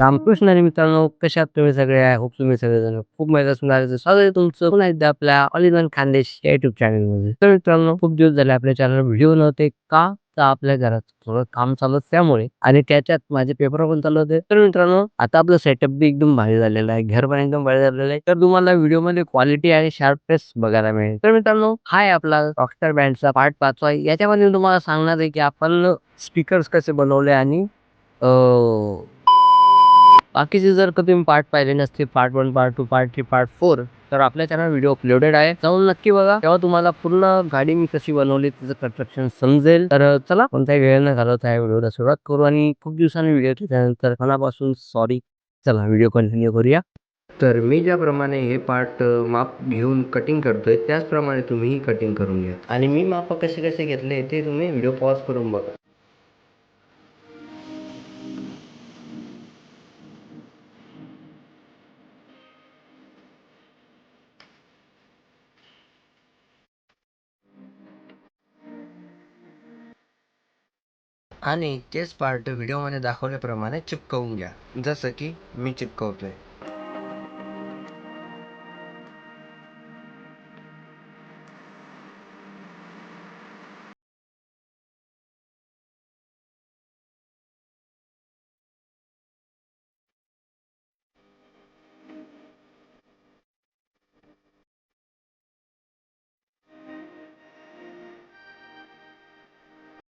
रामकृष्ण आणि मित्रांनो कशात आहात तुम्ही सगळे आहे? होप तुम्ही सगळेजण. खूप मजा असणार स्वागत आहे तुमचं पुन्हा एकदा आपल्या ऑल इन वन खानदेश या युट्यूब चॅनलमध्ये. तर मित्रांनो खूप दिवस झाले आपल्या चॅनल व्हिडिओ नव्हते का? तर आपल्या घरात थोडं काम चालू त्यामुळे आणि त्याच्यात माझे पेपर पण चालू होते. तर मित्रांनो आता आपलं सेटअप बी एकदम भारी झालेलं आहे. घर पण एकदम भारी झालेलं आहे. तर तुम्हाला व्हिडिओमध्ये क्वालिटी आणि शार्पनेस बघायला मिळेल. तर मित्रांनो हाय आपला रॉकस्टार बँडचा पार्ट पाचवा. याच्यामध्ये तुम्हाला सांगणार आहे की आपण स्पीकर्स कसे बनवले आणि बाकीचे जर का तुम्ही पार्ट पाहिले नसते part one part two part three part four तर आपल्या चॅनल व्हिडिओ अपलोडेड आहे. जाऊन नक्की बघा. तेव्हा तुम्हाला पूर्ण गाडी मी कशी बनवली तिचं कन्स्ट्रक्शन समजेल. तर चला कोणताही वेळ न घालवता आहे व्हिडिओला सुरुवात करू आणि खूप दिवसांनी व्हिडिओ त्यानंतर मनापासून सॉरी चला व्हिडिओ कंटिन्यू करूया. तर मी ज्याप्रमाणे हे पार्ट माप घेऊन कटिंग करतोय त्याचप्रमाणे तुम्हीही कटिंग करून घ्या. आणि मी माप कसे कसे घेतले ते तुम्ही व्हिडिओ पॉज करून बघा. आणि तेच पार्ट व्हिडिओमध्ये दाखवल्याप्रमाणे चिकटवून घ्या. जसं की मी चिपकवतोय.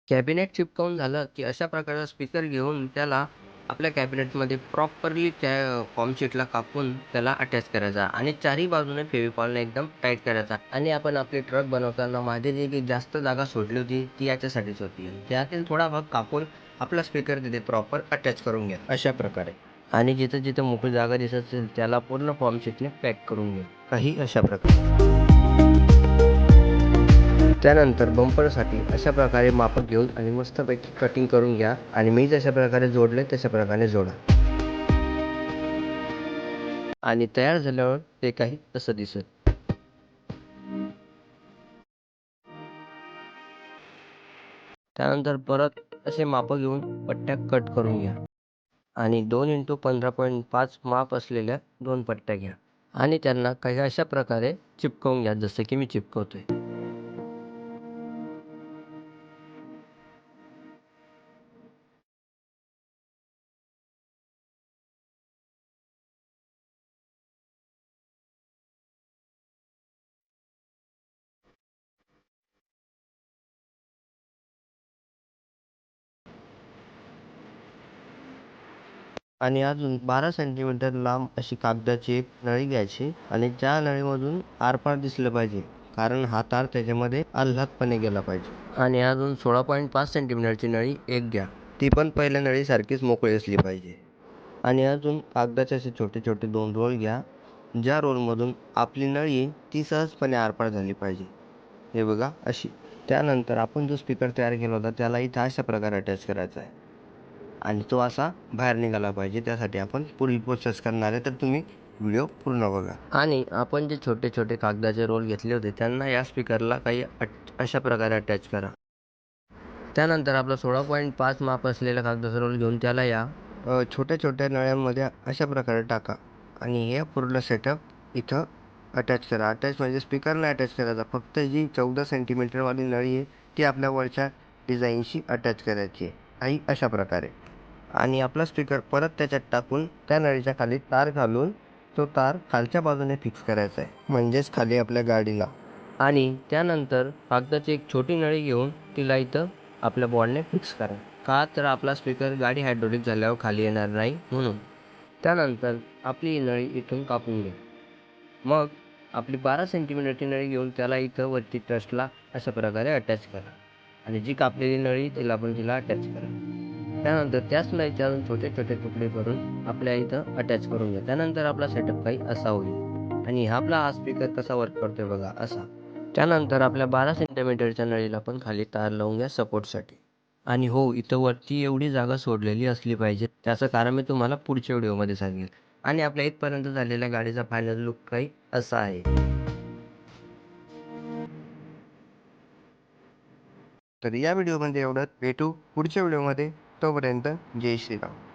कॅबिनेट चिपकावून झालं की अशा प्रकारचा स्पीकर घेऊन त्याला आपल्या कॅबिनेटमध्ये प्रॉपरली त्या फॉर्मशीटला कापून त्याला अटॅच करायचा आणि चारही बाजूने फेविकॉलने एकदम टाईट करायचा. आणि आपण आपली ट्रक बनवताना माझी जी की जास्त जागा सोडली होती ती याच्यासाठीच होती. त्यातील थोडा भाग कापून आपला स्पीकर तिथे प्रॉपर अटॅच करून घ्या. अशा प्रकारे. आणि जिथं जिथं मोकळी जागा दिसत असेल त्याला पूर्ण फॉर्मशीटने पॅक करून घ्या. काही अशा प्रकारे. त्यानंतर बंपरसाठी अशा प्रकारे माप घेऊन आणि मस्तपैकी कटिंग करून घ्या आणि मी जशा प्रकारे जोडले तशा प्रकारे जोडा. आणि तयार झाल्यावर ते काही तसं दिसत त्यानंतर परत असे माप घेऊन पट्ट्या कट करून घ्या. आणि दोन इंटू पंधरा पॉईंट पाच माप असलेल्या दोन पट्ट्या घ्या. आणि त्यांना काही अशा प्रकारे चिपकवून घ्या जसं की मी चिपकवतोय. आणि अजून बारा सेंटीमीटर लांब अशी कागदाची एक नळी घ्यायची आणि त्या नळीमधून आरपार दिसलं पाहिजे कारण हा तार त्याच्यामध्ये आल्हादपणे गेला पाहिजे. आणि अजून सोळा पॉईंट पाच सेंटीमीटरची नळी एक घ्या. ती पण पहिल्या नळीसारखीच मोकळी असली पाहिजे. आणि अजून कागदाचे असे छोटे छोटे दोन रोल घ्या ज्या रोलमधून आपली नळी ती सहजपणे आरपार झाली पाहिजे. हे बघा अशी. त्यानंतर आपण जो स्पीकर तयार केला होता त्याला इथं अशा प्रकारे अटॅच करायचा आहे. आणि तो असा बाहेर निघाला पाहिजे. त्यासाठी आपण पुढील प्रोसेस करणार आहे. तर तुम्ही व्हिडिओ पूर्ण बघा. आणि आपण जे छोटे छोटे कागदाचे रोल घेतले होते त्यांना या स्पीकरला काही अट अशा प्रकारे अटॅच करा. त्यानंतर आपला सोळा पॉईंट पाच माप असलेला कागदाचा रोल घेऊन त्याला या छोट्या छोट्या नळ्यांमध्ये अशा प्रकारे टाका. आणि हे पूर्ण सेटअप इथं अटॅच करा. अटॅच म्हणजे स्पीकरला अटॅच करायचा. फक्त जी चौदा सेंटीमीटरवाली नळी आहे ती आपल्या वरच्या डिझाईनशी अटॅच करायची आहे. आणि अशा प्रकारे. आणि आपला स्पीकर परत त्याच्यात टाकून त्या नळीच्या खाली तार घालून तो तार खालच्या बाजूने फिक्स करायचा आहे. म्हणजेच खाली आपल्या गाडीला. आणि त्यानंतर कागदाची एक छोटी नळी घेऊन तिला इथं आपल्या बॉडने फिक्स करा. का तर आपला स्पीकर गाडी हायड्रोलिक झाल्यावर खाली येणार नाही म्हणून. त्यानंतर आपली ही नळी इथून कापून घ्या मग आपली बारा सेंटीमीटरची नळी घेऊन त्याला इथं वरती ट्रस्टला अशा प्रकारे अटॅच करा. आणि जी कापलेली नळी तिला आपण तिला अटॅच करा. त्यानंतर त्याच नळीचे अजून छोटे छोटे तुकडे करून आपल्या इथं अटॅच करून घ्या. त्यानंतर आपला सेटअप काही असा होईल. आणि हा आपला हा स्पीकर कसा वर्क करतोय बघा असा. त्यानंतर आपल्या बारा सेंटीमीटरच्या नळीला पण खाली तार लावून घ्या सपोर्टसाठी आणि हो इथं वरती एवढी जागा सोडलेली असली पाहिजे त्याचं कारण मी तुम्हाला पुढच्या व्हिडिओमध्ये सांगेल. आणि आपल्या इथपर्यंत झालेल्या गाडीचा फायनल लुक काही असा आहे. तर या व्हिडिओमध्ये एवढंच. भेटू पुढच्या व्हिडिओमध्ये. तोपर्यंत जय श्रीराम